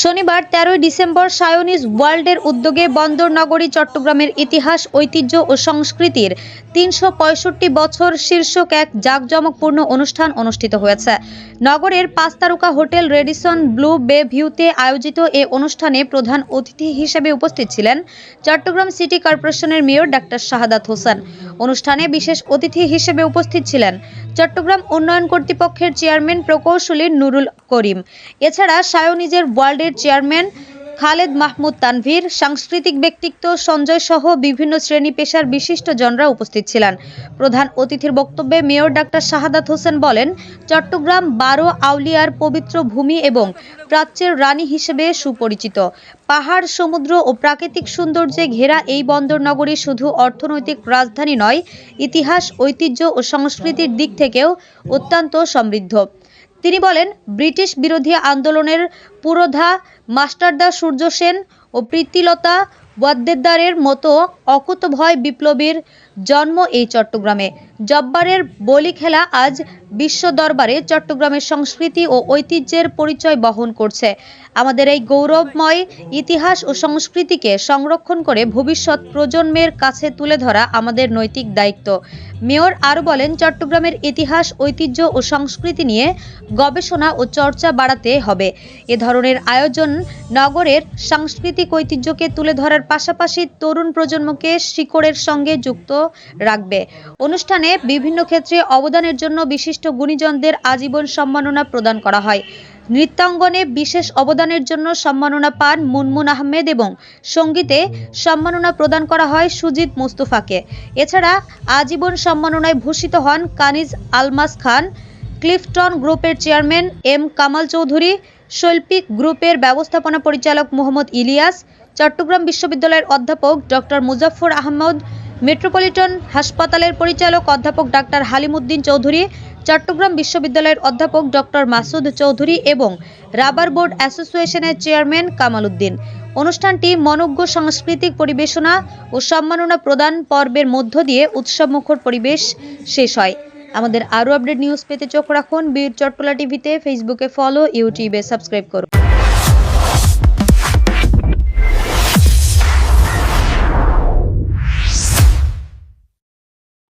শনিবার তেরোই ডিসেম্বর সায়োনিজ ওয়ার্ল্ডের উদ্যোগে বন্দর নগরী চট্টগ্রামের ইতিহাস, ঐতিহ্য ও সংস্কৃতির তিনশো পঁয়ষট্টি বছর শীর্ষক এক জাঁকজমকপূর্ণ অনুষ্ঠান অনুষ্ঠিত হয়েছে। নগরের পাঁচ তারকা হোটেল রেডিসন ব্লু বে ভিউতে আয়োজিত এ অনুষ্ঠানে প্রধান অতিথি হিসেবে উপস্থিত ছিলেন চট্টগ্রাম সিটি কর্পোরেশনের মেয়র ডাক্তার শাহাদাত হোসেন। অনুষ্ঠানে বিশেষ অতিথি হিসেবে উপস্থিত ছিলেন চট্টগ্রাম উন্নয়ন কর্তৃপক্ষের চেয়ারম্যান প্রকৌশলী নুরুল করিম। এছাড়া সায়োনিজের ওয়ার্ল্ডের চেয়ারম্যান খালেদ মাহমুদ তানভীর, সাংস্কৃতিক ব্যক্তিত্ব সঞ্জয় সহ বিভিন্ন শ্রেণি পেশার বিশিষ্ট জনরা উপস্থিত ছিলেন। প্রধান অতিথির বক্তব্যে মেয়র ডাক্তার শাহাদাত হোসেন বলেন, চট্টগ্রাম বারো আউলিয়ার পবিত্র ভূমি এবং প্রাচ্যের রানী হিসেবে সুপরিচিত। পাহাড়, সমুদ্র ও প্রাকৃতিক সৌন্দর্যে ঘেরা এই বন্দর নগরী শুধু অর্থনৈতিক রাজধানী নয়, ইতিহাস, ঐতিহ্য ও সংস্কৃতির দিক থেকেও অত্যন্ত সমৃদ্ধ। তিনি বলেন, ব্রিটিশ বিরোধী আন্দোলনের পুরোধা মাস্টারদা সূর্য সেন ও প্রীতিলতা ওয়াদ্দেদারের মতো অকুতভয় বিপ্লবীর জন্ম এই চট্টগ্রামে। জব্বারের বলি খেলা আজ বিশ্ব দরবারে চট্টগ্রামের সংস্কৃতি ও ঐতিহ্যের পরিচয় বহন করছে। আমাদের এই গৌরবময় ইতিহাস ও সংস্কৃতিকে সংরক্ষণ করে ভবিষ্যৎ প্রজন্মের কাছে তুলে ধরা আমাদের নৈতিক দায়িত্ব। মেয়র আরও বলেন, চট্টগ্রামের ইতিহাস, ঐতিহ্য ও সংস্কৃতি নিয়ে গবেষণা ও চর্চা বাড়াতে হবে। এ ধরনের আয়োজন নগরের সাংস্কৃতিক ঐতিহ্যকে তুলে ধরার পাশাপাশি তরুণ প্রজন্মকে শিকড়ের সঙ্গে যুক্ত রাখবে। অনুষ্ঠানে বিভিন্ন ক্ষেত্রে অবদানের জন্য বিশিষ্ট গুণীজনদের আজীবন সম্মাননা প্রদান করা হয়। নৃত্যাঙ্গনে বিশেষ অবদানের জন্য সম্মাননা পান মুনমুন আহমেদ এবং সঙ্গীতে সম্মাননা প্রদান করা হয় সুজিত মুস্তফাকে। এছাড়া আজীবন সম্মাননায় ভূষিত হন কানিজ আলমাস খান, ক্লিফটন গ্রুপের চেয়ারম্যান এম কামাল চৌধুরী, শৈল্পিক গ্রুপের ব্যবস্থাপনা পরিচালক মোহাম্মদ ইলিয়াস, চট্টগ্রাম বিশ্ববিদ্যালয়ের অধ্যাপক ডক্টর মুজাফফর আহমদ মেট্রোপলিটন হাসপাতালের পরিচালক অধ্যাপক ডাক্তার হালিমুদ্দিন চৌধুরী, চট্টগ্রাম বিশ্ববিদ্যালয়ের অধ্যাপক ডক্টর মাসুদ চৌধুরী এবং রাবার বোর্ড অ্যাসোসিয়েশনের চেয়ারম্যান কামাল উদ্দিন। অনুষ্ঠানটি মনজ্ঞ সাংস্কৃতিক পরিবেশনা ও সম্মাননা প্রদান পর্বের মধ্য দিয়ে উৎসবমুখর পরিবেশ শেষ হয়। আমাদের আরও আপডেট নিউজ পেতে চোখ রাখুন বীর চট্টলা টিভিতে, ফেসবুকে ফলো, ইউটিউবে সাবস্ক্রাইব করুন।